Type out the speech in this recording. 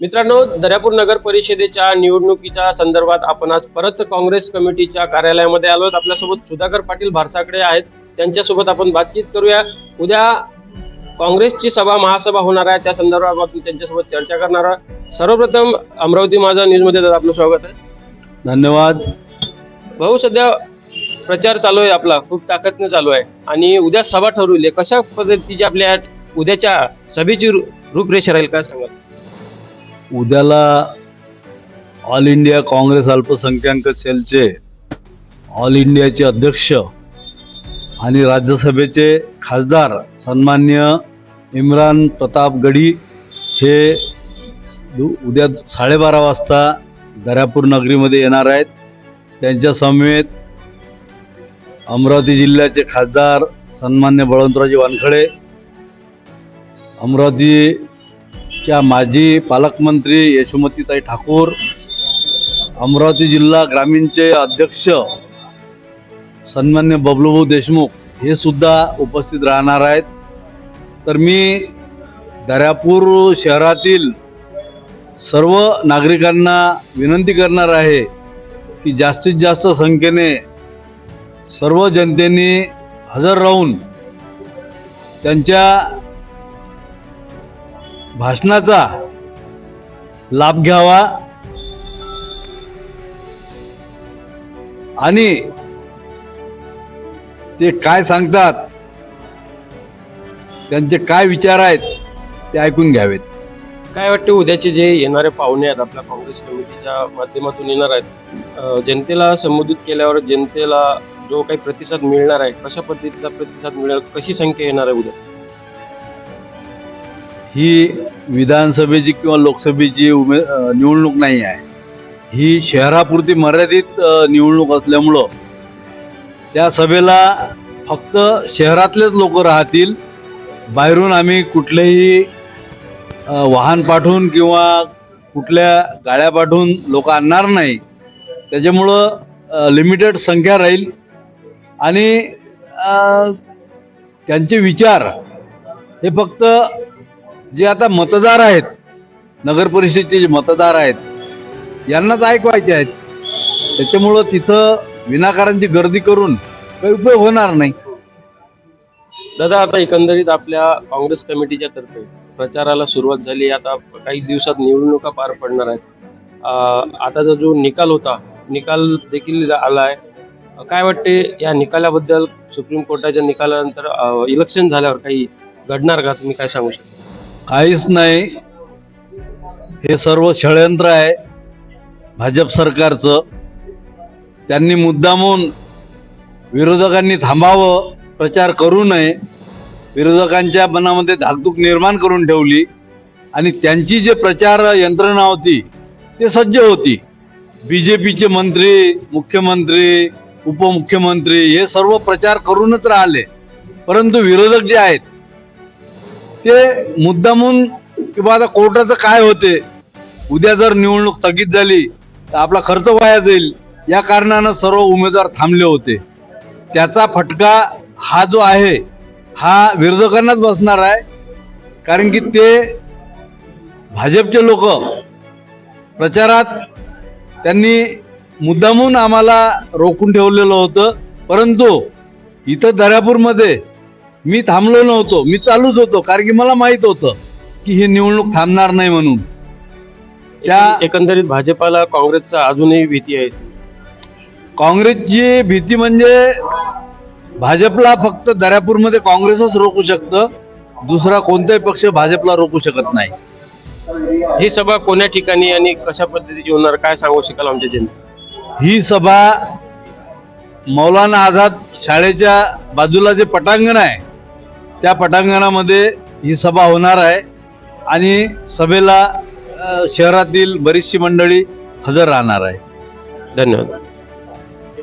मित्रांनो दर्यापूर नगर परिषदेच्या निवडणुकीच्या संदर्भात आपण आज परत काँग्रेस कमिटीच्या कार्यालयामध्ये आलो आपल्यासोबत सुधाकर पाटील भारसाकडे आहेत. त्यांच्यासोबत आपण बातचीत करूया. उद्या काँग्रेसची सभा महासभा होणार आहे. त्या संदर्भात आपण त्यांच्यासोबत चर्चा करणार आहोत. सर्वप्रथम अमरावती माझा न्यूजमध्ये दादा आपलं स्वागत आहे. धन्यवाद. भाऊ सध्या प्रचार चालू आहे आपला. खूप ताकदने चालू आहे. आणि उद्या सभा ठरवली कशा पद्धतीची आपल्या उद्याच्या सभेची रूपरेषा राहील काय सांगाल? उद्याला ऑल इंडिया काँग्रेस अल्पसंख्याक सेलचे ऑल इंडियाचे अध्यक्ष आणि राज्यसभेचे खासदार सन्मान्य इम्रान प्रताप गडी हे उद्या साडेबारा वाजता दर्यापूर नगरीमध्ये येणार आहेत. त्यांच्या समेत अमरावती जिल्ह्याचे खासदार सन्मान्य बळवंतरावजी वानखडे अमरावती त्या माजी पालकमंत्री यशोमतीताई ठाकूर अमरावती जिल्हा ग्रामीणचे अध्यक्ष सन्मान्य बबलूभाऊ देशमुख हे सुद्धा उपस्थित राहणार आहेत. तर मी दर्यापूर शहरातील सर्व नागरिकांना विनंती करणार आहे की जास्तीत जास्त संख्येने सर्व जनतेने हजर राहून त्यांच्या भाषणाचा लाभ घ्यावा आणि ते काय सांगतात त्यांचे काय विचार आहेत ते ऐकून घ्यावेत. काय वाटते उद्याचे जे येणारे पाहुणे आहेत आपल्या काँग्रेस कमिटीच्या माध्यमातून येणार आहेत जनतेला संबोधित केल्यावर जनतेला जो काही प्रतिसाद मिळणार आहे कशा पद्धतीचा प्रतिसाद मिळेल कशी संख्या येणार आहे उद्या? ही विधानसभेची किंवा लोकसभेची उमे निवडणूक नाही आहे. ही शहरापुरती मर्यादित निवडणूक असल्यामुळं त्या सभेला फक्त शहरातलेच लोक राहतील. बाहेरून आम्ही कुठलेही वाहन पाठवून किंवा कुठल्या गाड्या पाठवून लोक आणणार नाही. त्याच्यामुळं लिमिटेड संख्या राहील. आणि त्यांचे विचार हे फक्त जे आता मतदार आहेत नगर परिषदेचे जे मतदार आहेत यांनाच ऐकवायचे आहेत. त्याच्यामुळं तिथं विनाकारांची गर्दी करून काही उपयोग होणार नाही. दादा आता एकंदरीत आपल्या काँग्रेस कमिटीच्या तर्फे प्रचाराला सुरुवात झाली. आता काही दिवसात निवडणुका पार पडणार आहेत. आताचा जो निकाल होता निकाल देखील आलाय काय वाटते या निकालाबद्दल सुप्रीम कोर्टाच्या निकालानंतर इलेक्शन झाल्यावर काही घडणार का? तुम्ही काय सांगू शकता? काहीच नाही. हे सर्व षडयंत्र आहे भाजप सरकारचं. त्यांनी मुद्दामून विरोधकांनी थांबावं प्रचार करू नये. विरोधकांच्या मनामध्ये धाकधूक निर्माण करून ठेवली. आणि त्यांची जे प्रचार यंत्रणा होती ते सज्ज होती. बी जे पीचे मंत्री मुख्यमंत्री उपमुख्यमंत्री हे सर्व प्रचार करूनच राहिले. परंतु विरोधक जे आहेत ते मुद्दामून किंवा आता कोर्टाचं काय होते? उद्या जर निवडणूक स्थगित झाली तर आपला खर्च वाया जाईल. या कारणानं सर्व उमेदवार थांबले होते. त्याचा फटका हा जो आहे हा विरोधकांनाच बसणार आहे. कारण की ते भाजपचे लोक प्रचारात त्यांनी मुद्दामून आम्हाला रोखून ठेवलेलं होतं. परंतु इथं दर्यापूरमध्ये मी थांबलो नव्हतो मी चालूच होतो कारण की मला माहीत होतं की ही निवडणूक थांबणार नाही म्हणून. त्या एकंदरीत भाजपाला काँग्रेसचा अजूनही भीती आहे. काँग्रेसची भीती म्हणजे भाजपला फक्त दर्यापूरमध्ये काँग्रेसच रोखू शकतं दुसरा कोणताही पक्ष भाजपला रोखू शकत नाही. ही सभा कोण्या ठिकाणी आणि कशा पद्धतीची होणार काय सांगू शकाल आमच्या जनते ही सभा मौलाना आझाद शाळेच्या बाजूला जे पटांगण आहे त्या पटांगणामध्ये ही सभा होणार आहे आणि सभेला शहरातील बरीचशी मंडळी हजर राहणार आहे. धन्यवाद.